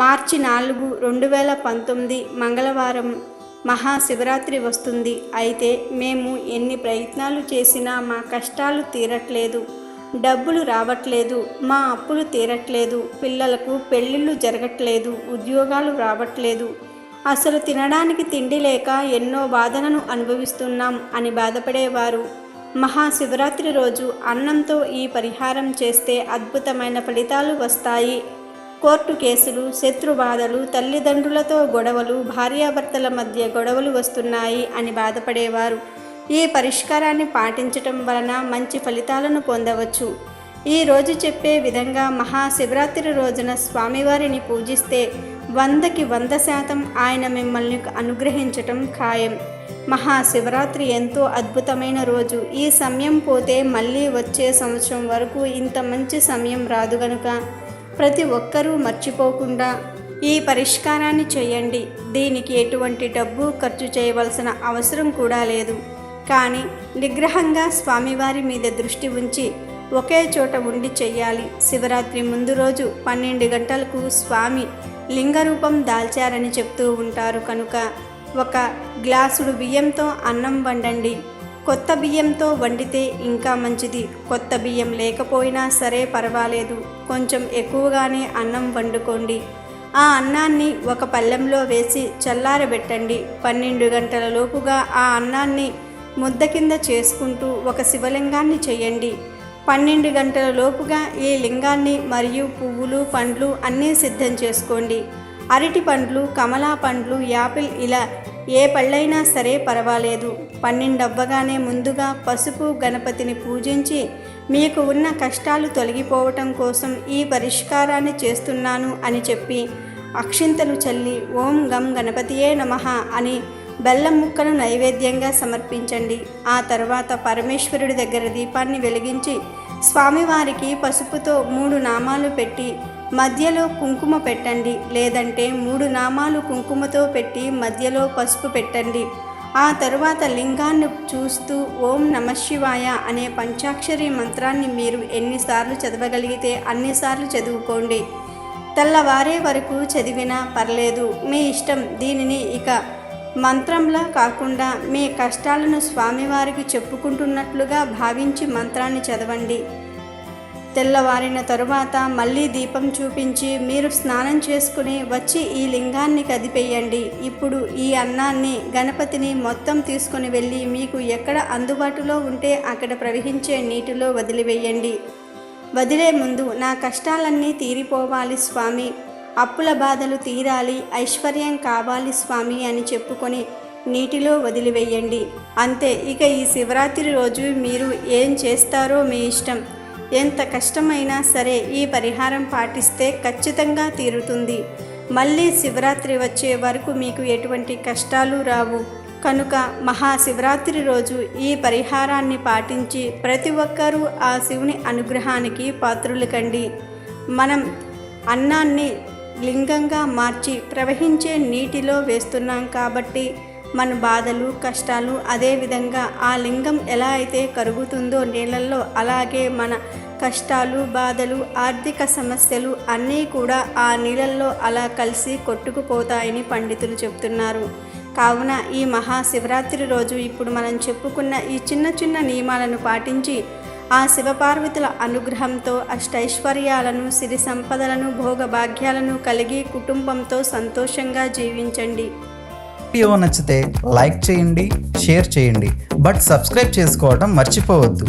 మార్చి నాలుగు రెండు వేల పంతొమ్మిది మంగళవారం మహాశివరాత్రి వస్తుంది. అయితే మేము ఎన్ని ప్రయత్నాలు చేసినా మా కష్టాలు తీరట్లేదు. డబ్బులు రావట్లేదు. మా అప్పులు తీరట్లేదు. పిల్లలకు పెళ్ళిళ్ళు జరగట్లేదు. ఉద్యోగాలు రావట్లేదు. అసలు తినడానికి తిండి లేక ఎన్నో బాధలను అనుభవిస్తున్నాం అని బాధపడేవారు. మహాశివరాత్రి రోజు అన్నంతో ఈ పరిహారం చేస్తే అద్భుతమైన ఫలితాలు వస్తాయి. కోర్టు కేసులు శత్రుబాధలు తల్లిదండ్రులతో గొడవలు భార్యాభర్తల మధ్య గొడవలు వస్తున్నాయి అని బాధపడేవారు. ఈ పరిష్కారాన్ని పాటించటం వలన మంచి ఫలితాలను పొందవచ్చు. ఈ రోజు చెప్పే విధంగా మహాశివరాత్రి రోజున స్వామివారిని పూజిస్తే వందకి వంద శాతం ఆయన మిమ్మల్ని అనుగ్రహించటం ఖాయం. మహాశివరాత్రి ఎంతో అద్భుతమైన రోజు. ఈ సమయం పోతే మళ్ళీ వచ్చే సంవత్సరం వరకు ఇంత మంచి సమయం రాదు గనుక. ప్రతి ఒక్కరూ మర్చిపోకుండా ఈ పరిష్కారాన్ని చేయండి. దీనికి ఎటువంటి డబ్బు ఖర్చు చేయవలసిన అవసరం కూడా లేదు. కానీ నిగ్రహంగా స్వామివారి మీద దృష్టి ఉంచి ఒకే చోట ఉండి చెయ్యాలి శివరాత్రి ముందు రోజు పన్నెండు గంటలకు స్వామి లింగరూపం దాల్చారని చెప్తూ ఉంటారు కనుక ఒక గ్లాసుడు బియ్యంతో అన్నం వండండి. కొత్త బియ్యంతో వండితే ఇంకా మంచిది. కొత్త బియ్యం లేకపోయినా సరే పర్వాలేదు. కొంచెం ఎక్కువగానే అన్నం వండుకోండి. ఆ అన్నాన్ని ఒక పళ్ళెంలో వేసి చల్లారబెట్టండి. పన్నెండు గంటల లోపుగా ఆ అన్నాన్ని ముద్ద కింద చేసుకుంటూ ఒక శివలింగాన్ని చేయండి. పన్నెండు గంటల లోపుగా ఈ లింగాన్ని మరియు పువ్వులు పండ్లు అన్నీ సిద్ధం చేసుకోండి. అరటి పండ్లు కమలా పండ్లు యాపిల్ ఇలా ఏ పళ్ళైనా సరే పర్వాలేదు. పన్నెండవ్వగానే ముందుగా పసుపు గణపతిని పూజించి మీకు ఉన్న కష్టాలు తొలగిపోవటం కోసం ఈ పరిష్కారాన్ని చేస్తున్నాను అని చెప్పి అక్షింతలు చల్లి ఓం గం గణపతియే నమః అని బెల్లం ముక్కను నైవేద్యంగా సమర్పించండి. ఆ తర్వాత పరమేశ్వరుడి దగ్గర దీపాన్ని వెలిగించి స్వామివారికి పసుపుతో మూడు నామాలు పెట్టి మధ్యలో కుంకుమ పెట్టండి లేదంటే మూడు నామాలు కుంకుమతో పెట్టి మధ్యలో పసుపు పెట్టండి. ఆ తరువాత లింగాన్ని చూస్తూ ఓం నమశివాయ అనే పంచాక్షరి మంత్రాన్ని మీరు ఎన్నిసార్లు చదవగలిగితే అన్నిసార్లు చదువుకోండి. తెల్లవారే వరకు చదివినా పర్లేదు మీ ఇష్టం దీనిని ఇక. మంత్రంలా కాకుండా మీ కష్టాలను స్వామివారికి చెప్పుకుంటున్నట్లుగా భావించి మంత్రాన్ని చదవండి. తెల్లవారిన తరువాత మళ్ళీ దీపం చూపించి మీరు స్నానం చేసుకుని వచ్చి ఈ లింగాన్ని కదిపేయండి. ఇప్పుడు ఈ అన్నాన్ని గణపతిని మొత్తం తీసుకుని వెళ్ళి మీకు ఎక్కడ అందుబాటులో ఉంటే అక్కడ ప్రవహించే నీటిలో వదిలివేయండి. వదిలే ముందు నా కష్టాలన్నీ తీరిపోవాలి స్వామి. అప్పుల బాధలు తీరాలి ఐశ్వర్యం కావాలి స్వామి అని చెప్పుకొని నీటిలో వదిలివేయండి. అంతే ఇక ఈ శివరాత్రి రోజు మీరు ఏం చేస్తారో మీ ఇష్టం. ఎంత కష్టమైనా సరే ఈ పరిహారం పాటిస్తే ఖచ్చితంగా తీరుతుంది. మళ్ళీ శివరాత్రి వచ్చే వరకు మీకు ఎటువంటి కష్టాలు రావు. కనుక మహాశివరాత్రి రోజు ఈ పరిహారాన్ని పాటించి ప్రతి ఒక్కరూ ఆ శివుని అనుగ్రహానికి పాత్రులు కండి. మనం అన్నాన్ని లింగంగా మార్చి ప్రవహించే నీటిలో వేస్తున్నాం కాబట్టి మన బాధలు కష్టాలు అదేవిధంగా ఆ లింగం ఎలా అయితే కరుగుతుందో నీళ్ళల్లో అలాగే మన కష్టాలు బాధలు ఆర్థిక సమస్యలు అన్నీ కూడా ఆ నీళ్ళల్లో అలా కలిసి కొట్టుకుపోతాయని పండితులు చెప్తున్నారు కావున ఈ మహాశివరాత్రి రోజు ఇప్పుడు మనం చెప్పుకున్న ఈ చిన్న చిన్న నియమాలను పాటించి ఆ శివపార్వతుల అనుగ్రహంతో అష్టైశ్వర్యాలను సిరి సంపదలను భోగభాగ్యాలను కలిగి కుటుంబంతో సంతోషంగా జీవించండి. వీడియో నచ్చితే లైక్ చేయండి షేర్ చేయండి. బట్ సబ్స్క్రైబ్ చేసుకోవడం మర్చిపోవద్దు.